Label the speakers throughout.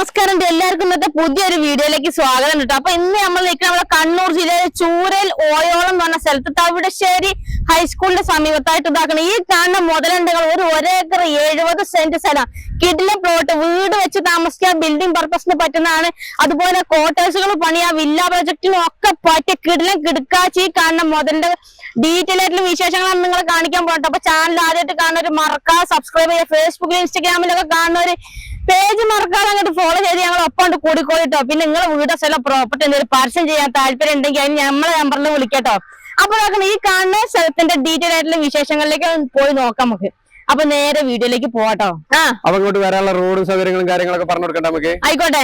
Speaker 1: നമസ്കാരം എല്ലാവർക്കും ഇന്നത്തെ പുതിയൊരു വീഡിയോയിലേക്ക് സ്വാഗതം കേട്ടോ അപ്പൊ ഇന്ന് നമ്മൾ നിൽക്കുന്ന നമ്മുടെ കണ്ണൂർ ജില്ലയിലെ ചൂരൽ ഓയോളം എന്ന് പറഞ്ഞ സ്ഥലത്ത് തവിടശ്ശേരി ഹൈസ്കൂളിന്റെ സമീപത്തായിട്ട് ഇതാക്കണം. ഈ കാണുന്ന മുതലുണ്ടകൾ ഒരു ഒരേക്കർ എഴുപത് സെന്റ് സ്ഥലം. കിഡിലെ പ്ലോട്ട് വീട് വെച്ച് താമസിക്കാൻ ബിൽഡിംഗ് പർപ്പസിന് പറ്റുന്നതാണ്. അതുപോലെ ക്വാർട്ടേഴ്സുകൾ പണിയാ. വില്ല പ്രൊജക്ടിനും ഒക്കെ പറ്റിയ കിഡിലും കിടക്കാച്ചി കാണുന്ന മുതലിന്റെ ഡീറ്റെയിൽ ആയിട്ടുള്ള വിശേഷങ്ങളാണ് നിങ്ങൾ കാണിക്കാൻ പോകട്ടെ അപ്പൊ ചാനൽ ആദ്യമായിട്ട് കാണുന്നവർ മറക്കാതെ സബ്സ്ക്രൈബ് ചെയ്യുക. ഫേസ്ബുക്കിലും ഇൻസ്റ്റാഗ്രാമിലൊക്കെ കാണുന്നവര് പേജ് മറക്കാതെ അങ്ങോട്ട് ഫോളോ ചെയ്ത് ഞങ്ങൾ ഒപ്പം കൂടിക്കോളിട്ടോ. പിന്നെ നിങ്ങളെ വീട് സ്ഥലം പ്രോപ്പർട്ടി എന്തെങ്കിലും പരസ്യം ചെയ്യാൻ താല്പര്യം ഉണ്ടെങ്കിൽ അതിന് നമ്മളെ നമ്പറിൽ വിളിക്കട്ടോ. അപ്പൊ നോക്കണം ഈ കാണുന്ന സ്ഥലത്തിന്റെ ഡീറ്റെയിൽ ആയിട്ടുള്ള വിശേഷങ്ങളിലേക്ക് പോയി നോക്കാം നമുക്ക്. അപ്പൊ നേരെ വീഡിയോയിലേക്ക് പോവാട്ടോ. ആ.
Speaker 2: അപ്പൊ ഇങ്ങോട്ട് വരാനുള്ള റോഡും സൗകര്യങ്ങളും കാര്യങ്ങളൊക്കെ പറഞ്ഞു കൊടുക്കണ്ട നമുക്ക്?
Speaker 1: ആയിക്കോട്ടെ.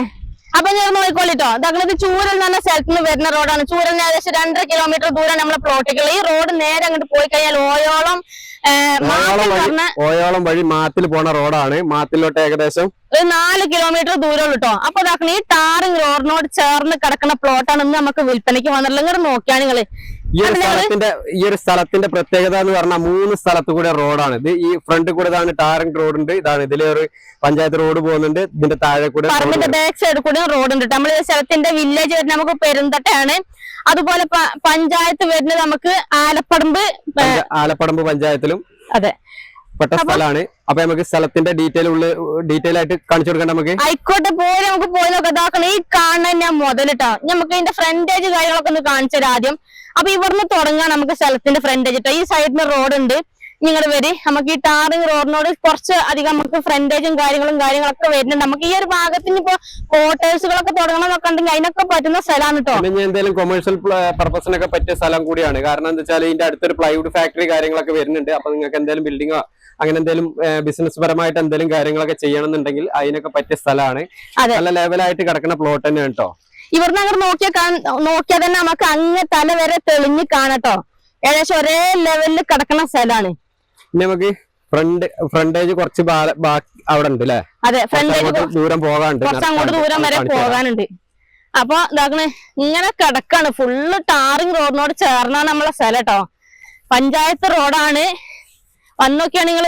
Speaker 1: അപ്പൊ ഞാൻ നോക്കിക്കോളിട്ടോ. ഇതാക്കുന്നത് ചൂരൽ എന്ന് പറഞ്ഞ സ്ഥലത്ത് നിന്ന് വരുന്ന റോഡാണ് ചൂരലിന് ഏകദേശം രണ്ടര കിലോമീറ്റർ ദൂരം നമ്മളെ പ്ലോട്ടുകൾ ഈ റോഡ് നേരെ അങ്ങോട്ട് പോയി കഴിഞ്ഞാൽ ഓയോളം
Speaker 2: ഓയോളം വഴി മാത്തിൽ പോണ റോഡാണ് മാത്തിലോട്ട് ഏകദേശം
Speaker 1: ഒരു നാല് കിലോമീറ്റർ ദൂരം കേട്ടോ അപ്പൊ ഇതാക്കണം ഈ ടാറിങ് റോഡിനോട് ചേർന്ന് കിടക്കുന്ന പ്ലോട്ടാണ് ഇന്ന് നമുക്ക് വിൽപ്പനയ്ക്ക് വന്നിട്ടുള്ളത്. ഇങ്ങോട്ട് നോക്കിയാണ് നിങ്ങൾ.
Speaker 2: ഈ ഒരു സ്ഥലത്തിന്റെ ഈ ഒരു സ്ഥലത്തിന്റെ പ്രത്യേകത എന്ന് പറഞ്ഞാൽ മൂന്ന് സ്ഥലത്ത് കൂടെ റോഡാണ്. ഇത് ഈ ഫ്രണ്ട് കൂടെ ഇതാണ് ടാറിംഗ് റോഡ് ഉണ്ട് ഇതാണ് ഇതിലെ ഒരു പഞ്ചായത്ത് റോഡ് പോകുന്നുണ്ട്. ഇതിന്റെ താഴെ കൂടെ.
Speaker 1: ബാക്ക് സൈഡ് കൂടെ റോഡ് ഉണ്ട് നമ്മൾ സ്ഥലത്തിന്റെ വില്ലേജ് വരുന്നത് നമുക്ക് പെരുന്തട്ടയാണ്. അതുപോലെ പഞ്ചായത്ത് വരുന്നത് നമുക്ക് ആലപ്പടമ്പ്
Speaker 2: ആലപ്പടമ്പ് പഞ്ചായത്തിലും
Speaker 1: അതെ.
Speaker 2: പെട്ട സ്ഥലമാണ് അപ്പൊ നമുക്ക് സ്ഥലത്തിന്റെ ഡീറ്റെയിൽ ഉള്ള ഡീറ്റെയിൽ ആയിട്ട് കാണിച്ചു കൊടുക്കണ്ട നമുക്ക്?
Speaker 1: ആയിക്കോട്ടെ പോയി നമുക്ക് പോയി നോക്കാം. ഈ കാണാൻ ഞാൻ മുതലിട്ടാ നമുക്ക് ഇതിന്റെ ഫ്രണ്ടേജ് കാര്യങ്ങളൊക്കെ ഒന്ന് കാണിച്ചു തരാം ആദ്യം. അപ്പൊ ഇവിടുന്ന് തുടങ്ങാം നമുക്ക് സ്ഥലത്തിന്റെ ഫ്രണ്ട് ഇട്ടോ ഈ സൈഡിന് റോഡ് ഉണ്ട്. നിങ്ങൾ വരി. നമുക്ക് ഈ ടാറിങ് റോഡിനോട് കുറച്ച് അധികം നമുക്ക് ഫ്രണ്ടേജും കാര്യങ്ങളും കാര്യങ്ങളൊക്കെ വരുന്നുണ്ട്. നമുക്ക് ഈ ഒരു ഭാഗത്തിന് ഇപ്പൊ ക്വാർട്ടേഴ്സുകളൊക്കെ തുടങ്ങണം എന്നൊക്കെ ഉണ്ടെങ്കിൽ അതിനൊക്കെ പറ്റുന്ന സ്ഥലമാണ് കേട്ടോ
Speaker 2: എന്തെങ്കിലും കൊമേഴ്ഷ്യൽ പർപ്പസിനൊക്കെ പറ്റിയ സ്ഥലം കൂടിയാണ്. കാരണം എന്താ വെച്ചാൽ ഇതിന്റെ അടുത്തൊരു പ്ലൈവുഡ് ഫാക്ടറി കാര്യങ്ങളൊക്കെ വരുന്നുണ്ട്. അപ്പൊ നിങ്ങൾക്ക് എന്തെങ്കിലും ബിൽഡിംഗോ അങ്ങനെ എന്തെങ്കിലും ബിസിനസ് പരമായിട്ട് എന്തെങ്കിലും കാര്യങ്ങളൊക്കെ ചെയ്യണമെന്നുണ്ടെങ്കിൽ അതിനൊക്കെ പറ്റിയ സ്ഥലമാണ്. നല്ല ലെവലായിട്ട് കിടക്കുന്ന പ്ലോട്ട് തന്നെയാണ് കേട്ടോ
Speaker 1: ഇവിടുന്ന് അങ്ങോട്ട് നോക്കിയാൽ നോക്കിയാൽ തന്നെ നമുക്ക് അങ്ങ് തല വരെ തെളിഞ്ഞ് കാണട്ടോ. ഏകദേശം ഒരേ ലെവലിൽ കിടക്കുന്ന സ്ഥലമാണ്.
Speaker 2: നമുക്ക് ഫ്രണ്ട് ഫ്രണ്ടേജ് കുറച്ച് അവിടെ ഉണ്ട് അല്ലെ
Speaker 1: അതെ ഫ്രണ്ടേജ്
Speaker 2: ദൂരം പോകാനുണ്ട്.
Speaker 1: കുറച്ച് അങ്ങോട്ട് ദൂരം വരെ പോകാനുണ്ട്. അപ്പൊ ഇതാക്കണേ ഇങ്ങനെ കിടക്കാണ്. ഫുള്ള് ടാറിങ് റോഡിനോട് ചേർന്നാണ് നമ്മളെ സ്ഥലം കേട്ടോ പഞ്ചായത്ത് റോഡാണ്. വന്നൊക്കെയാണ് നിങ്ങൾ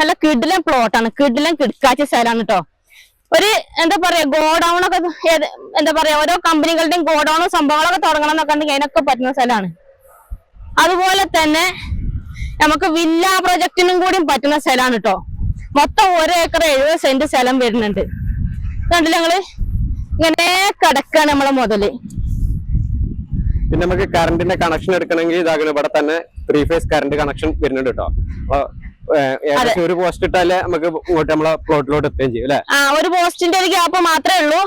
Speaker 1: നല്ല കിടിലം പ്ലോട്ടാണ് കിടിലം കിടക്കാച്ച സ്ഥലമാണ് കേട്ടോ ഒരു എന്താ പറയാ ഗോഡൌൺ ഒക്കെ എന്താ പറയാ ഓരോ കമ്പനികളുടെയും ഗോഡൌണും സംഭവങ്ങളൊക്കെ തുടങ്ങണം എന്നൊക്കെ ഉണ്ടെങ്കിൽ അതിനൊക്കെ പറ്റുന്ന സ്ഥലമാണ്. അതുപോലെ തന്നെ നമുക്ക് വില്ല പ്രൊജക്ടിനും കൂടി പറ്റുന്ന സ്ഥലമാണ് കേട്ടോ മൊത്തം ഒരു ഏക്കർ എഴുപത് സെന്റ് സ്ഥലം വരുന്നുണ്ട്. കണ്ടില്ല ഞങ്ങൾ ഇങ്ങനെ കിടക്കാണ് നമ്മളെ മുതൽ.
Speaker 2: പിന്നെ നമുക്ക് കറണ്ടിന്റെ കണക്ഷൻ എടുക്കണമെങ്കിൽ ഇതാകണം. ഇവിടെ തന്നെ ത്രീ ഫേസ് കറണ്ട് കണക്ഷൻ വരുന്നുണ്ട് കേട്ടോ ഒരു പോസ്റ്റ് ഇട്ടാലേ നമുക്ക് ഇങ്ങോട്ട് നമ്മളെ പ്ലോട്ടിലോട്ട് എത്തുകയും ചെയ്യും അല്ലെ?
Speaker 1: ഒരു പോസ്റ്റിന്റെ ഒരു ഗ്യാപ്പ് മാത്രമേ ഉള്ളൂ.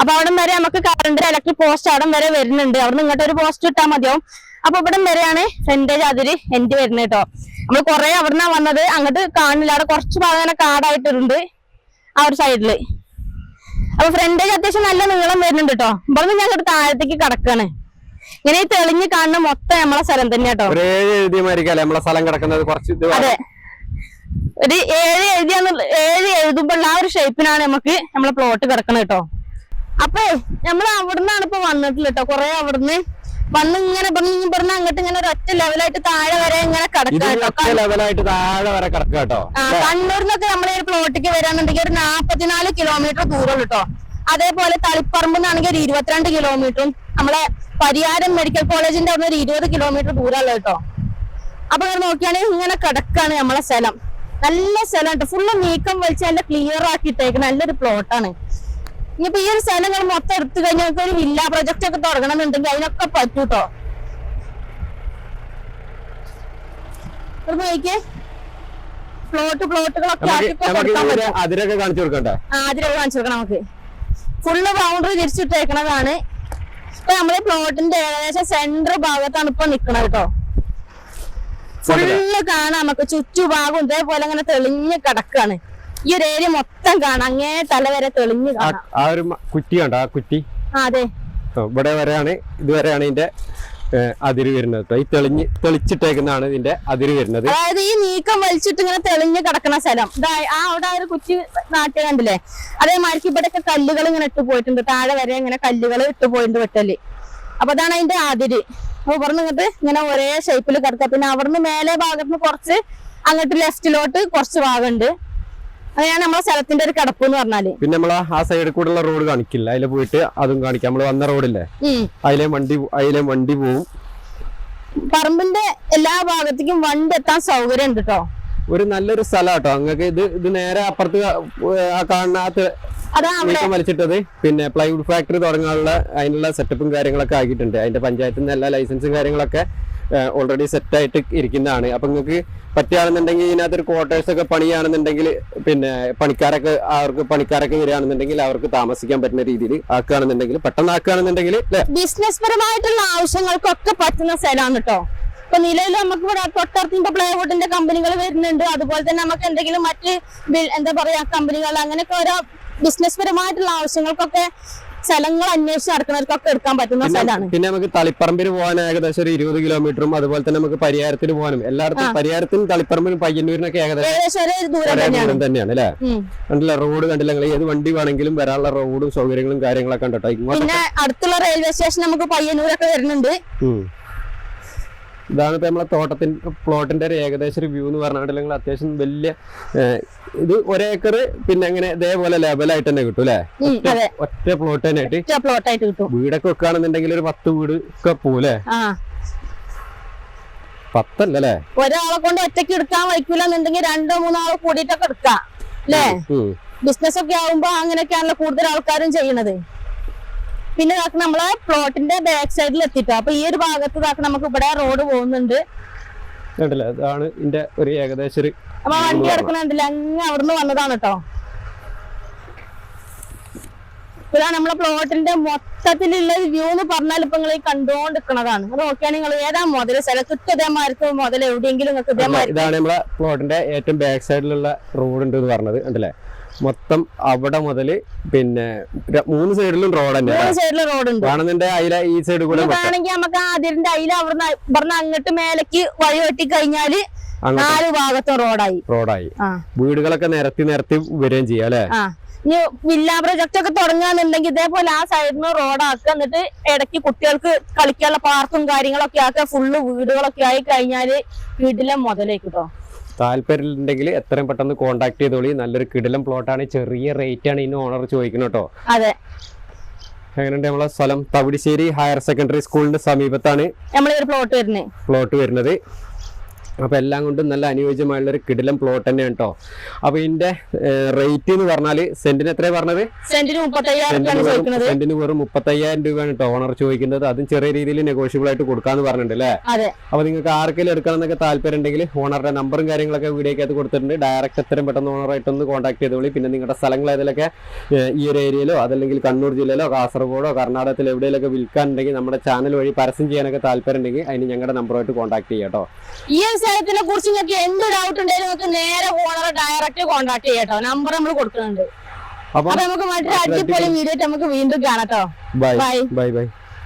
Speaker 1: അപ്പൊ അവിടം വരെ നമുക്ക് കറണ്ട് ഇലക്ട്രിക് പോസ്റ്റ് അവിടം വരെ വരുന്നുണ്ട്. അവിടെ ഇങ്ങോട്ട് ഒരു പോസ്റ്റ് ഇട്ടാൽ മതിയാവും. അപ്പൊ ഇവിടം വരെയാണ് ഫ്രണ്ടേജ് അതിര് എൻഡ് വരുന്നത് കേട്ടോ. നമ്മൾ കുറെ അവിടുന്ന് വന്നത്. അങ്ങോട്ട് കാണില്ല. അവിടെ കുറച്ച് ഭാഗം ഇങ്ങനെ കാടായിട്ടുണ്ട് ആ ഒരു സൈഡിൽ അപ്പൊ ഫ്രണ്ടേജ് അത്യാവശ്യം നല്ല നീളം വരുന്നുണ്ട് കേട്ടോ. ഇവിടെ നിന്ന് ഞങ്ങൾ താഴത്തേക്ക് കിടക്കാണ്. ഇങ്ങനെ തെളിഞ്ഞ് കാണുന്ന മൊത്തം നമ്മളെ സ്ഥലം തന്നെ കേട്ടോ.
Speaker 2: ഒരു എഴുതിയമായിരിക്കും നമ്മളെ സ്ഥലം കിടക്കുന്നത് കുറച്ച്
Speaker 1: അതെ. ഒരു ഏഴ് എഴുതിയാന്ന് ഏഴ് എഴുതുമ്പോൾ ആ ഒരു ഷേപ്പിനാണ് നമുക്ക് നമ്മളെ പ്ലോട്ട് കിടക്കണത് കേട്ടോ അപ്പൊ നമ്മൾ അവിടുന്നാണ് ഇപ്പൊ വന്നിട്ടില്ല കേട്ടോ കൊറേ അവിടുന്ന് വന്ന് ഇങ്ങനെ പറഞ്ഞു പറഞ്ഞ അങ്ങോട്ട് ഇങ്ങനെ ഒരു ഒറ്റ ലെവലായിട്ട് താഴെ വരെ ഇങ്ങനെ
Speaker 2: കിടക്കാട്ടോ താഴെ വരെ
Speaker 1: കിടക്കാട്ടോ കണ്ണൂരിന്നൊക്കെ നമ്മളെ ഒരു പ്ലോട്ടിക്ക് വരാന്നുണ്ടെങ്കിൽ ഒരു നാപ്പത്തിനാല് കിലോമീറ്റർ ദൂരം കേട്ടോ അതേപോലെ തളിപ്പറമ്പ് നിന്നാണെങ്കിൽ ഒരു ഇരുപത്തിരണ്ട് കിലോമീറ്ററും നമ്മളെ പരിയാരം മെഡിക്കൽ കോളേജിന്റെ അവിടെ ഒരു ഇരുപത് കിലോമീറ്റർ ദൂരമുള്ള കേട്ടോ അപ്പൊ ഇങ്ങനെ നോക്കിയാണെങ്കിൽ ഇങ്ങനെ കിടക്കാണ് നമ്മളെ സ്ഥലം. നല്ല സ്ഥലം കേട്ടോ ഫുള്ള് നീക്കം വലിച്ച് നല്ല ക്ലിയർ ആക്കിയിട്ടേക്ക് നല്ലൊരു പ്ലോട്ടാണ് ഇനിയിപ്പോ ഈ ഒരു സ്ഥലം നിങ്ങൾ മൊത്തം എടുത്തു കഴിഞ്ഞാൽ നിങ്ങൾക്ക് ഒരു വില്ല പ്രൊജക്ട് ഒക്കെ തുടങ്ങണമെന്നുണ്ടെങ്കിൽ അതിനൊക്കെ പറ്റൂട്ടോ? നോക്കിയേ പ്ലോട്ട് പ്ലോട്ടുകളൊക്കെ
Speaker 2: അതിരൊക്കെ കാണിച്ചു കൊടുക്കണ്ടേ?
Speaker 1: ആദ്യം കാണിച്ചു കൊടുക്കണം നമുക്ക്. ഫുള്ള് ബൗണ്ടറി തിരിച്ചിട്ടേക്കണതാണ്. ഇപ്പൊ നമ്മൾ പ്ലോട്ടിന്റെ ഏകദേശം സെന്റർ ഭാഗത്താണ് ഇപ്പൊ നിക്കണത് കേട്ടോ ഫുള്ള് കാണാം. നമുക്ക് ചുറ്റുഭാഗം ഇതേപോലെ അങ്ങനെ തെളിഞ്ഞ് കിടക്കാണ്. ഈ ഒരു ഏരിയ മൊത്തം കാണാം. അങ്ങേ തല വരെ തെളിഞ്ഞ് കാണാം.
Speaker 2: ആ ഒരു കുറ്റി കണ്ടോ? ആ കുറ്റി?
Speaker 1: അതെ.
Speaker 2: ഇവിടെ വരെയാണ് ഇതുവരെയാണ് ഇതിന്റെ അതിര് വരുന്നത്. ഈ തെളിഞ്ഞ് തെളിച്ചിട്ടേക്കുന്നതാണ് ഇതിന്റെ അതിര് വരുന്നത്.
Speaker 1: അതായത് ഈ നീക്കം വലിച്ചിട്ട് ഇങ്ങനെ തെളിഞ്ഞ് കിടക്കുന്ന സ്ഥലം. ആ അവിടെ ആ ഒരു കുറ്റി നാട്ടിൽ കണ്ടില്ലേ? അതേമാതിരി ഇവിടെയൊക്കെ കല്ലുകൾ ഇങ്ങനെ ഇട്ട് പോയിട്ടുണ്ട്. താഴെ വരെ ഇങ്ങനെ കല്ലുകൾ ഇട്ട് പോയിട്ടുണ്ട് വെട്ടൽ. അപ്പൊ അതാണ് അതിന്റെ അതിര്. അപ്പൊ ഇവിടുന്ന് ഇങ്ങോട്ട് ഇങ്ങനെ ഒരേ ഷേപ്പിൽ കിടക്കുക പിന്നെ അവിടുന്ന് മേലെ ഭാഗത്ത് കുറച്ച് അങ്ങോട്ട് ലെഫ്റ്റിലോട്ട് കുറച്ച് ഭാഗമുണ്ട്. അങ്ങനെയാണ് നമ്മളെ സ്ഥലത്തിന്റെ ഒരു കിടപ്പ് എന്ന് പറഞ്ഞാൽ.
Speaker 2: പിന്നെ നമ്മൾ ആ സൈഡിൽ കൂടെയുള്ള റോഡ് കാണിക്കില്ല. അതിൽ പോയിട്ട് അതും കാണിക്കാം. നമ്മൾ വന്ന റോഡില്ലേ അതിലെ വണ്ടി അതിലെ വണ്ടി പോവും.
Speaker 1: പറമ്പിന്റെ എല്ലാ ഭാഗത്തേക്കും വണ്ടി എത്താൻ സൗകര്യം ഉണ്ട് കേട്ടോ
Speaker 2: ഒരു നല്ലൊരു സ്ഥലം കേട്ടോ അങ്ങക്ക് ഇത് ഇത് നേരെ അപ്പുറത്ത് ആ കാണുന്ന ആ തെ-
Speaker 1: അതാ അവിടെ.
Speaker 2: നീക്കം വലിച്ചിട്ടത്. പിന്നെ പ്ലൈവുഡ് ഫാക്ടറി തുടങ്ങാനുള്ള അതിനുള്ള സെറ്റപ്പും കാര്യങ്ങളൊക്കെ ആക്കിയിട്ടുണ്ട്. അതിന്റെ പഞ്ചായത്തിൽ നിന്ന് എല്ലാ ലൈസൻസും കാര്യങ്ങളൊക്കെ ഓൾറെഡി സെറ്റ് ആയിട്ട് ഇരിക്കുന്നതാണ്. അപ്പൊ നിങ്ങൾക്ക് പറ്റുകയാണെന്നുണ്ടെങ്കിൽ ഇതിനകത്ത് ഒരു ക്വാർട്ടേഴ്സ് ഒക്കെ പണിയാണെന്നുണ്ടെങ്കിൽ പിന്നെ പണിക്കാരൊക്കെ അവർക്ക് പണിക്കാരൊക്കെ വരികയാണെന്നുണ്ടെങ്കിൽ അവർക്ക് താമസിക്കാൻ പറ്റുന്ന രീതിയിൽ ആക്കുകയാണെന്നുണ്ടെങ്കിൽ പെട്ടെന്ന് ആക്കുകയാണെന്നുണ്ടെങ്കിൽ
Speaker 1: ബിസിനസ് പരമായിട്ടുള്ള ആവശ്യങ്ങൾക്കൊക്കെ പറ്റുന്ന സ്ഥലമാണ് കേട്ടോ ഇപ്പൊ നിലവിൽ നമുക്ക് ഇവിടെ തൊട്ടടുത്ത് പ്ലൈവുഡിന്റെ കമ്പനികൾ വരുന്നുണ്ട്. അതുപോലെ തന്നെ നമുക്ക് എന്തെങ്കിലും മറ്റ് എന്താ പറയാ കമ്പനികൾ അങ്ങനെയൊക്കെ ഓരോ ബിസിനസ് പരമായിട്ടുള്ള ആവശ്യങ്ങൾക്കൊക്കെ സ്ഥലങ്ങൾ അന്വേഷിച്ച് നടക്കുന്നവർക്കൊക്കെ എടുക്കാൻ പറ്റുന്ന സ്ഥലമാണ്.
Speaker 2: പിന്നെ നമുക്ക് തളിപ്പറമ്പിന് പോകാൻ ഏകദേശം ഒരു ഇരുപത് കിലോമീറ്ററും അതുപോലെ തന്നെ നമുക്ക് പരിഹാരത്തിന് പോകാനും എല്ലായിടത്തും പരിഹാരത്തിനും തളിപ്പറമ്പിനും പയ്യന്നൂരിനൊക്കെ ഏകദേശം
Speaker 1: ഏകദേശം ദൂരം തന്നെയാണ്.
Speaker 2: അല്ലെ? കണ്ടില്ല റോഡ് കണ്ടില്ല നിങ്ങൾ ഏത് വണ്ടി വേണമെങ്കിലും വരാനുള്ള റോഡും സൗകര്യങ്ങളും കാര്യങ്ങളൊക്കെ കണ്ടോ
Speaker 1: പിന്നെ അടുത്തുള്ള റെയിൽവേ സ്റ്റേഷൻ നമുക്ക് പയ്യന്നൂരൊക്കെ വരുന്നുണ്ട്.
Speaker 2: ഇതാണ് ഇപ്പൊ നമ്മളെ തോട്ടത്തിന്റെ പ്ലോട്ടിന്റെ ഒരു ഏകദേശ ഒരു വ്യൂ എന്ന് പറഞ്ഞിട്ടുണ്ടെങ്കിൽ അത്യാവശ്യം വലിയ ഇത് ഒരേക്കർ പിന്നെ അങ്ങനെ ഇതേപോലെ ലെവലായിട്ട് തന്നെ കിട്ടും അല്ലേ? ഒറ്റ പ്ലോട്ട് തന്നെ
Speaker 1: കിട്ടും.
Speaker 2: വീടൊക്കെ വെക്കുകയാണെന്നുണ്ടെങ്കിൽ ഒരു പത്ത് വീട് ഒക്കെ പോലെ പത്തല്ലേ
Speaker 1: ഒരാളെ കൊണ്ട് ഒറ്റയ്ക്ക് എടുക്കാൻ വയ്ക്കൂല എന്നുണ്ടെങ്കിൽ രണ്ടോ മൂന്നോ ആളെ കൂടിയിട്ടൊക്കെ എടുക്കാം. അല്ലേ? ബിസിനസ് ഒക്കെ ആവുമ്പോ അങ്ങനെയൊക്കെയാണല്ലോ കൂടുതൽ ആൾക്കാരും ചെയ്യണത് പിന്നെ ഇതാക്ക് നമ്മളെ പ്ലോട്ടിന്റെ ബാക്ക് സൈഡിൽ എത്തിട്ടോ. അപ്പൊ ഈ ഒരു ഭാഗത്ത് ഇതാക്ക് നമുക്ക് ഇവിടെ റോഡ് പോകുന്നുണ്ട്.
Speaker 2: കണ്ടില്ലേ? അതാണ് ഇതിന്റെ ഒരു ഏകദേശം ഒരു
Speaker 1: അപ്പൊ വണ്ടി കിടക്കണുണ്ടല്ലോ അങ്ങ് അവിടുന്ന് വന്നതാണ് കേട്ടോ ഇതാണ് നമ്മളെ പ്ലോട്ടിന്റെ മൊത്തത്തിലുള്ള വ്യൂ എന്ന് പറഞ്ഞാൽ ഇപ്പൊ നിങ്ങൾ ഈ കണ്ടുകൊണ്ടിരിക്കണതാണ് അത് നോക്കിയാൽ നിങ്ങൾ ഏതാ മുതൽ സ്ഥലത്തിട്ട് ഇതേമാർക്ക് മുതൽ എവിടെയെങ്കിലും നിങ്ങൾക്ക് ഇതേമാതിരി
Speaker 2: ഇതാണ് നമ്മളെ പ്ലോട്ടിന്റെ ഏറ്റവും ബാക്ക് സൈഡിലുള്ള റോഡ് ഉണ്ട് എന്ന് പറഞ്ഞത്. കണ്ടില്ലേ? മൊത്തം അവിടെ മുതൽ പിന്നെ മൂന്ന് സൈഡിലും റോഡ്
Speaker 1: തന്നെ റോഡ് ഉണ്ട്.
Speaker 2: വേണമെന്നുണ്ടെ ഈ സൈഡ് കൂടെ
Speaker 1: നമുക്ക് അതിന്റെ അയില അവിടുന്ന് പറഞ്ഞ അങ്ങോട്ട് മേലേക്ക് വഴി വെട്ടി
Speaker 2: കഴിഞ്ഞാൽ
Speaker 1: നാല് ഭാഗത്തും റോഡായി
Speaker 2: റോഡായി വീടുകളൊക്കെ നിരത്തി നിരത്തി വരികയും ചെയ്യാം അല്ലെ?
Speaker 1: ഇനി വില്ല പ്രൊജക്ട് ഒക്കെ തുടങ്ങുകയാണെന്നുണ്ടെങ്കിൽ ഇതേപോലെ ആ സൈഡിൽ നിന്ന് റോഡാക്കുക എന്നിട്ട് ഇടയ്ക്ക് കുട്ടികൾക്ക് കളിക്കാനുള്ള പാർക്കും കാര്യങ്ങളൊക്കെ ആക്കുക ഫുള്ള് വീടുകളൊക്കെ ആയി കഴിഞ്ഞാൽ വീട്ടിലെ മുതലേക്ക് കേട്ടോ
Speaker 2: താല്പര്യം ഉണ്ടെങ്കിൽ എത്രയും പെട്ടെന്ന് കോൺടാക്ട് ചെയ്തോളി. നല്ലൊരു കിടിലം പ്ലോട്ടാണ് ചെറിയ റേറ്റ് ആണ് ഇന്ന് ഓണർ ചോദിക്കുന്നത് കേട്ടോ.
Speaker 1: അതെ.
Speaker 2: എങ്ങനെയുണ്ട് നമ്മളെ സ്ഥലം? തവിടിശ്ശേരി ഹയർ സെക്കൻഡറി സ്കൂളിന്റെ സമീപത്താണ്
Speaker 1: നമ്മളെ ഒരു പ്ലോട്ട് വരുന്നത്
Speaker 2: പ്ലോട്ട് വരുന്നത്. അപ്പൊ എല്ലാം കൊണ്ടും നല്ല അനുയോജ്യമായുള്ളൊരു കിടിലം പ്ലോട്ട് തന്നെയാണ് കേട്ടോ അപ്പൊ ഇതിന്റെ റേറ്റ് എന്ന് പറഞ്ഞാൽ സെന്റിന് എത്രയാണ് പറഞ്ഞത്?
Speaker 1: സെന്റിന്
Speaker 2: വെറും മുപ്പത്തയ്യായിരം രൂപയാണ് കേട്ടോ ഓണർ ചോദിക്കുന്നത്. അതും ചെറിയ രീതിയിൽ നെഗോഷ്യബിൾ ആയിട്ട് കൊടുക്കാന്ന് പറഞ്ഞിട്ടുണ്ട് അല്ലേ
Speaker 1: അതെ.
Speaker 2: അപ്പൊ നിങ്ങൾക്ക് ആർക്കെങ്കിലും എടുക്കണം എന്നൊക്കെ താല്പര്യം ഉണ്ടെങ്കിൽ ഓണറുടെ നമ്പറും കാര്യങ്ങളൊക്കെ വീഡിയോക്കകത്ത് കൊടുത്തിട്ടുണ്ട്. ഡയറക്റ്റ് എത്രയും പെട്ടെന്ന് ഓണറായിട്ടൊന്ന് കോൺടാക്ട് ചെയ്തോളി. പിന്നെ നിങ്ങളുടെ സ്ഥലങ്ങൾ ഏതിലൊക്കെ ഈ ഒരു ഏരിയയിലോ അതല്ലെങ്കിൽ കണ്ണൂർ ജില്ലയിലോ കാസർഗോഡോ കർണാടകത്തിലോ എവിടെയെങ്കിലൊക്കെ വിൽക്കാനുണ്ടെങ്കിൽ നമ്മുടെ ചാനൽ വഴി പരസ്യം ചെയ്യാനൊക്കെ താല്പര്യം ഉണ്ടെങ്കിൽ അതിന് ഞങ്ങളുടെ നമ്പറുമായിട്ട് കോൺടാക്ട് ചെയ്യാം കേട്ടോ
Speaker 1: സ്ഥലത്തിനെ കുറിച്ച് നിങ്ങൾക്ക് എന്ത് ഡൗട്ട് ഉണ്ടെങ്കിലും നിങ്ങൾക്ക് നേരെ ഓണറെ ഡയറക്റ്റ് കോൺടാക്ട് ചെയ്യാട്ടോ നമ്പർ നമ്മൾ കൊടുക്കുന്നുണ്ട്.
Speaker 2: അപ്പൊ
Speaker 1: നമുക്ക് മറ്റൊരു അടിപൊളി വീഡിയോ നമുക്ക് വീണ്ടും
Speaker 2: കാണാട്ടോ
Speaker 1: ബൈ
Speaker 2: ബൈ ബൈ